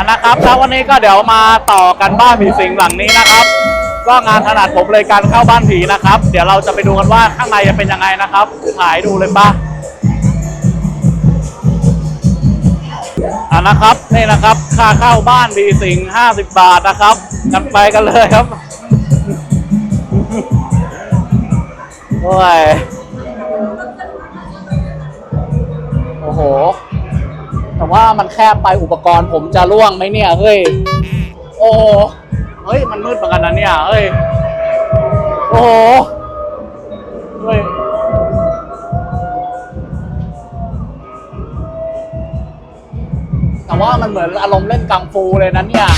อันนะครับแล้ววันนี้ก็เดี๋ยวมาต่อกันบ้านผีสิงหลังนี้นะครับ ก็งานถนัดผมเลยการเข้าบ้านผีนะครับ เดี๋ยวเราจะไปดูกันว่าข้างในจะเป็นยังไงนะครับถ่ายดูเลยปะอันนะครับนี่นะครับ ค่าเข้าบ้านผีสิงห้าสิบบาทนะครับ กันไปกันเลยครับโอ้ยโอ้โห แต่ว่ามันแคบไปอุปกรณ์ผมจะล่วงไหมเนี่ยเฮ้ยโอ้เฮ้ยมันมืดเหมือนกันนะเนี่ยเฮ้ยโอ้เฮ้ยแต่ว่ามันเหมือนอารมณ์เล่นกังฟูเลยนะเนี่ย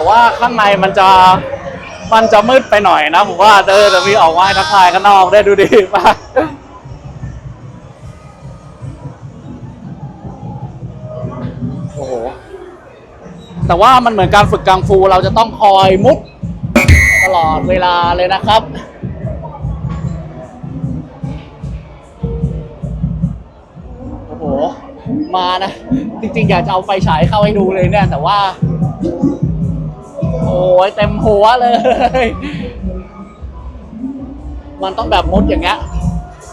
แต่ว่าข้างในมันจะมันจะมืดไปหน่อยนะผมว่าเออจะมีออกมาให้ทักทายกันนอกได้ดูดีป่ะโอ้โหแต่ว่ามันเหมือนการฝึกกังฟูเราจะต้องคอยมุดตลอดเวลาเลยนะครับโอ้โหมานะ จริงๆ อยากจะเอาไฟฉายเข้าให้ดูเลยเนี่ย แต่ว่า โอ้ยเต็มหัวเลย มันต้องแบบมุดอย่างเงี้ย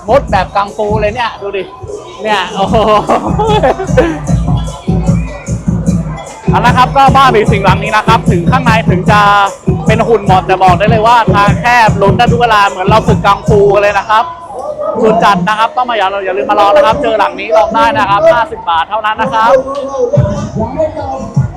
มุดแบบกังฟูเลยเนี่ย ดูดิ เนี่ยโอ้โหเอาละครับก็บ้านผีสิงหลังนี้นะครับ ถึงข้างในถึงจะเป็นหุ่นหมดแต่บอกได้เลยว่าทางแคบลุ้นได้ทุกเวลาเหมือนเราฝึกกังฟูกันเลยนะครับสุดจัดนะครับต้องมาอย่าอย่าลืมมาลองนะครับ เจอหลังนี้ลองได้นะครับ 50 บาทเท่านั้นนะครับ